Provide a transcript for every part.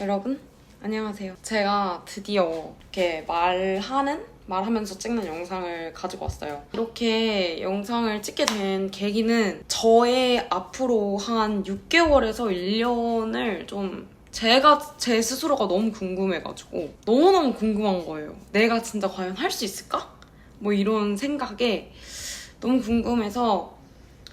여러분 안녕하세요. 제가 드디어 이렇게 말하는 말하면서 찍는 영상을 가지고 왔어요. 이렇게 영상을 찍게 된 계기는 저의 앞으로 한 6개월에서 1년을 좀 제가 제 스스로가 너무 궁금해가지고 너무너무 궁금한 거예요. 내가 진짜 과연 할 수 있을까? 뭐 이런 생각에 너무 궁금해서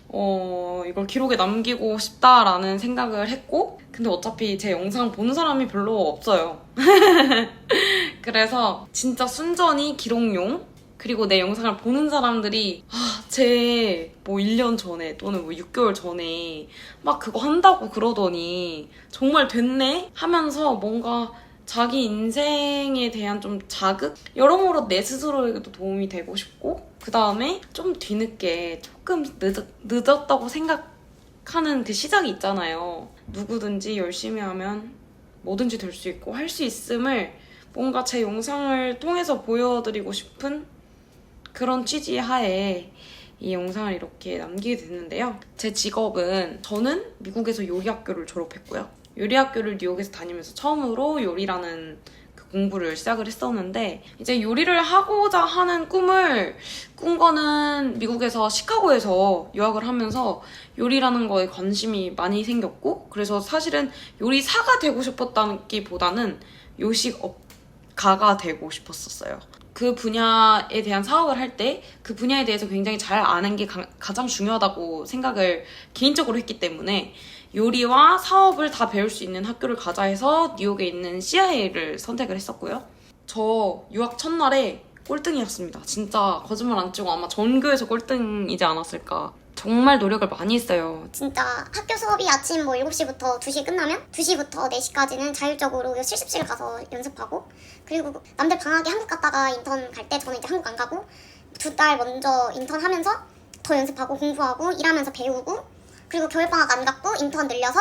어, 이걸 기록에 남기고 싶다라는 생각을 했고, 근데 어차피 제 영상 보는 사람이 별로 없어요. 그래서 진짜 순전히 기록용, 그리고 내 영상을 보는 사람들이, 아, 제 뭐 1년 전에 또는 뭐 6개월 전에 막 그거 한다고 그러더니 정말 됐네? 하면서 뭔가 자기 인생에 대한 좀 자극? 여러모로 내 스스로에게도 도움이 되고 싶고, 그 다음에 좀 뒤늦게 조금 늦었, 늦었다고 생각하는 그 시작이 있잖아요. 누구든지 열심히 하면 뭐든지 될 수 있고, 할 수 있음을 뭔가 제 영상을 통해서 보여드리고 싶은 그런 취지 하에 이 영상을 이렇게 남기게 됐는데요. 제 직업은 저는 미국에서 요리학교를 졸업했고요. 요리학교를 뉴욕에서 다니면서 처음으로 요리라는 그 공부를 시작을 했었는데 이제 요리를 하고자 하는 꿈을 꾼 거는 미국에서 시카고에서 유학을 하면서 요리라는 거에 관심이 많이 생겼고 그래서 사실은 요리사가 되고 싶었다기보다는 요식업가가 되고 싶었었어요. 그 분야에 대한 사업을 할 때 그 분야에 대해서 굉장히 잘 아는 게 가, 가장 중요하다고 생각을 개인적으로 했기 때문에 요리와 사업을 다 배울 수 있는 학교를 가자 해서 뉴욕에 있는 CIA를 선택을 했었고요. 저 유학 첫날에 꼴등이었습니다. 진짜 거짓말 안 치고 아마 전교에서 꼴등이지 않았을까. 정말 노력을 많이 했어요. 진짜 학교 수업이 아침 뭐 7시부터 2시 끝나면 2시부터 4시까지는 자율적으로 실습실 가서 연습하고 그리고 남들 방학에 한국 갔다가 인턴 갈 때 저는 이제 한국 안 가고 두 달 먼저 인턴 하면서 더 연습하고 공부하고 일하면서 배우고 그리고 겨울방학 안 갔고 인턴 늘려서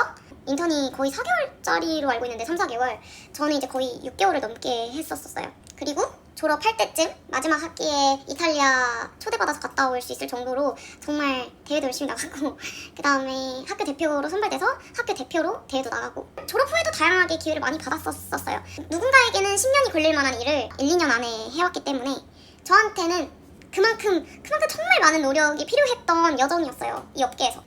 인턴이 거의 4개월짜리로 알고 있는데 3, 4개월. 저는 이제 거의 6개월을 넘게 했었어요. 그리고 졸업할 때쯤 마지막 학기에 이탈리아 초대받아서 갔다 올 수 있을 정도로 정말 대회도 열심히 나가고 그 다음에 학교 대표로 선발돼서 학교 대표로 대회도 나가고 졸업 후에도 다양하게 기회를 많이 받았었어요. 누군가에게는 10년이 걸릴 만한 일을 1, 2년 안에 해왔기 때문에 저한테는 그만큼 그만큼 정말 많은 노력이 필요했던 여정이었어요. 이 업계에서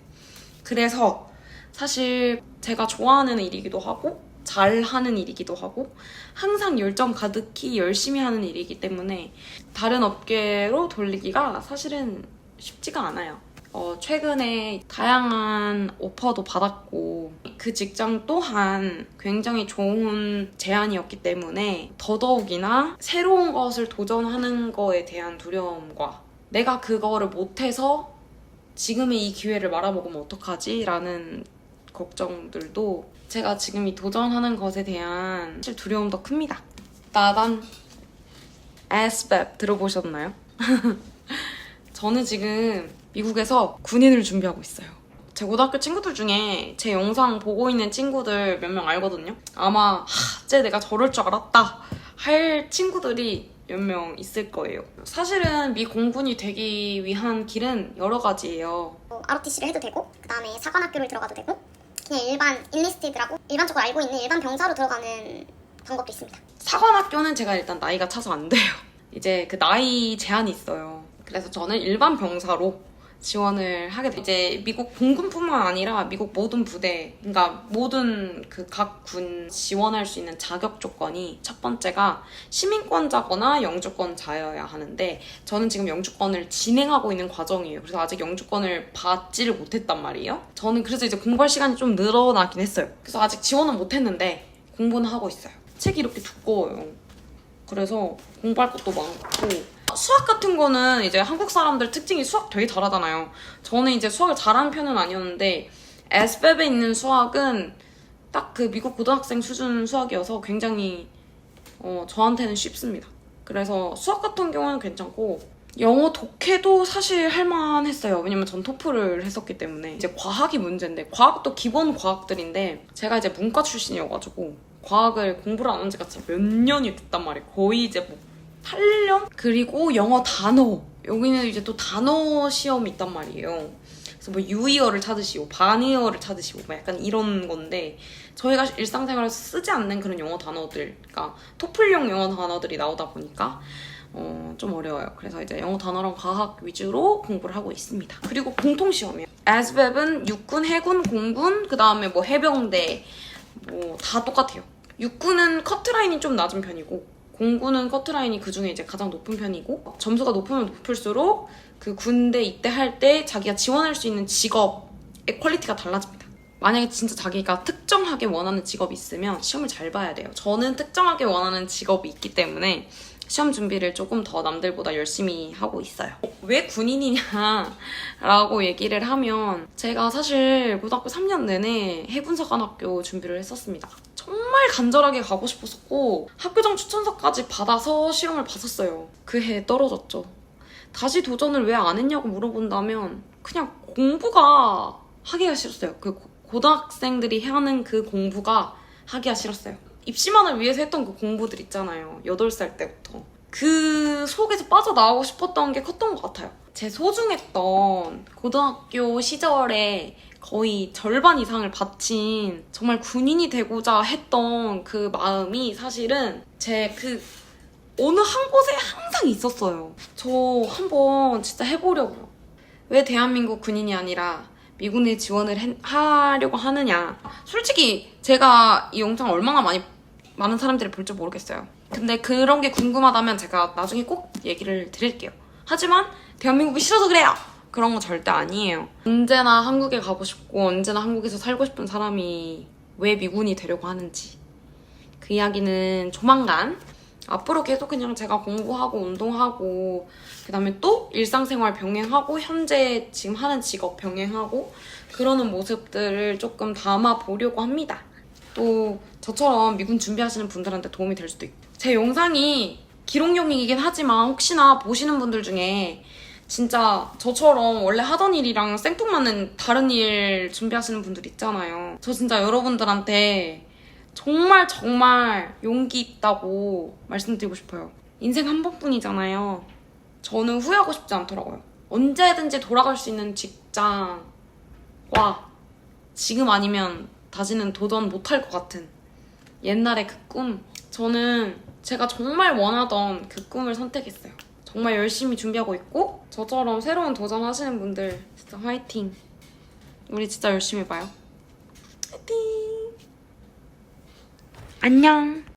그래서 사실 제가 좋아하는 일이기도 하고 잘 하는 일이기도 하고 항상 열정 가득히 열심히 하는 일이기 때문에 다른 업계로 돌리기가 사실은 쉽지가 않아요. 어, 최근에 다양한 오퍼도 받았고 그 직장 또한 굉장히 좋은 제안이었기 때문에 더더욱이나 새로운 것을 도전하는 거에 대한 두려움과 내가 그거를 못해서 지금의 이 기회를 말아먹으면 어떡하지? 라는 걱정들도 제가 지금 이 도전하는 것에 대한 사실 두려움도 큽니다. 나단 에스백 들어보셨나요? 저는 지금 미국에서 군인을 준비하고 있어요. 제 고등학교 친구들 중에 제 영상 보고 있는 친구들 몇 명 알거든요. 아마 하, 쟤 내가 저럴 줄 알았다 할 친구들이 몇 명 있을 거예요. 사실은 미 공군이 되기 위한 길은 여러 가지예요. 뭐 ROTC를 해도 되고 그 다음에 사관학교를 들어가도 되고 그냥 일반 인리스티드라고 일반적으로 알고 있는 일반 병사로 들어가는 방법도 있습니다 사관학교는 제가 일단 나이가 차서 안 돼요. 이제 그 나이 제한이 있어요. 그래서 저는 일반 병사로 지원을 하게 돼요. 이제 미국 공군뿐만 아니라 미국 모든 부대, 그러니까 모든 그 각 군 지원할 수 있는 자격 조건이 첫 번째가 시민권자거나 영주권자여야 하는데 저는 지금 영주권을 진행하고 있는 과정이에요. 그래서 아직 영주권을 받지를 못했단 말이에요. 저는 그래서 이제 공부할 시간이 좀 늘어나긴 했어요. 그래서 아직 지원은 못했는데 공부는 하고 있어요. 책이 이렇게 두꺼워요. 그래서 공부할 것도 많고 수학 같은 거는 이제 한국 사람들 특징이 수학 되게 잘하잖아요. 저는 이제 수학을 잘하는 편은 아니었는데 에스베에 있는 수학은 딱 그 미국 고등학생 수준 수학이어서 굉장히 어, 저한테는 쉽습니다. 그래서 수학 같은 경우는 괜찮고 영어 독해도 사실 할만했어요. 왜냐면 전 토플을 했었기 때문에 이제 과학이 문제인데 과학도 기본 과학들인데 제가 이제 문과 출신이어가지고 과학을 공부를 안 한 지가 진짜 몇 년이 됐단 말이에요. 거의 이제 뭐 8년? 그리고 영어 단어. 여기는 이제 또 단어 시험이 있단 말이에요. 그래서 뭐 유의어를 찾으시오, 반의어를 찾으시오, 뭐 약간 이런 건데 저희가 일상생활에서 쓰지 않는 그런 영어 단어들, 그러니까 토플용 영어 단어들이 나오다 보니까 어, 좀 어려워요. 그래서 이제 영어 단어랑 과학 위주로 공부를 하고 있습니다. 그리고 공통 시험이에요. ASVAB은 육군, 해군, 공군, 그 다음에 뭐 해병대, 뭐 다 똑같아요. 육군은 커트라인이 좀 낮은 편이고 공군은 커트라인이 그 중에 이제 가장 높은 편이고 점수가 높으면 높을수록 그 군대 입대할 때 자기가 지원할 수 있는 직업의 퀄리티가 달라집니다. 만약에 진짜 자기가 특정하게 원하는 직업이 있으면 시험을 잘 봐야 돼요. 저는 특정하게 원하는 직업이 있기 때문에 시험 준비를 조금 더 남들보다 열심히 하고 있어요. 왜 군인이냐라고 얘기를 하면 제가 사실 고등학교 3년 내내 해군사관학교 준비를 했었습니다. 정말 간절하게 가고 싶었었고 학교장 추천서까지 받아서 시험을 봤었어요. 그 해 떨어졌죠. 다시 도전을 왜 안 했냐고 물어본다면 그냥 공부가 하기가 싫었어요. 그 고- 고등학생들이 하는 그 공부가 하기가 싫었어요. 입시만을 위해서 했던 그 공부들 있잖아요. 8살 때부터. 그 속에서 빠져나오고 싶었던 게 컸던 것 같아요. 제 소중했던 고등학교 시절에 거의 절반 이상을 바친 정말 군인이 되고자 했던 그 마음이 사실은 제 그 어느 한 곳에 항상 있었어요. 저 한번 진짜 해보려고요. 왜 대한민국 군인이 아니라 미군에 지원을 해- 하려고 하느냐. 솔직히 제가 이 영상 얼마나 많이 많은 사람들이 볼지 모르겠어요. 근데 그런 게 궁금하다면 제가 나중에 꼭 얘기를 드릴게요. 하지만 대한민국이 싫어서 그래요. 그런 거 절대 아니에요. 언제나 한국에 가고 싶고 언제나 한국에서 살고 싶은 사람이 왜 미군이 되려고 하는지 그 이야기는 조만간 앞으로 계속 그냥 제가 공부하고 운동하고 그 다음에 또 일상생활 병행하고 현재 지금 하는 직업 병행하고 그러는 모습들을 조금 담아 보려고 합니다. 또 저처럼 미군 준비하시는 분들한테 도움이 될 수도 있고 제 영상이 기록용이긴 하지만 혹시나 보시는 분들 중에 진짜 저처럼 원래 하던 일이랑 생뚱맞는 다른 일 준비하시는 분들 있잖아요. 저 진짜 여러분들한테 정말 정말 용기 있다고 말씀드리고 싶어요. 인생 한 번뿐이잖아요. 저는 후회하고 싶지 않더라고요. 언제든지 돌아갈 수 있는 직장과 지금 아니면 다시는 도전 못할 것 같은 옛날의 그 꿈. 저는 제가 정말 원하던 그 꿈을 선택했어요. 정말 열심히 준비하고 있고 저처럼 새로운 도전 하시는 분들 진짜 화이팅. 우리 진짜 열심히 봐요. 화이팅. 안녕.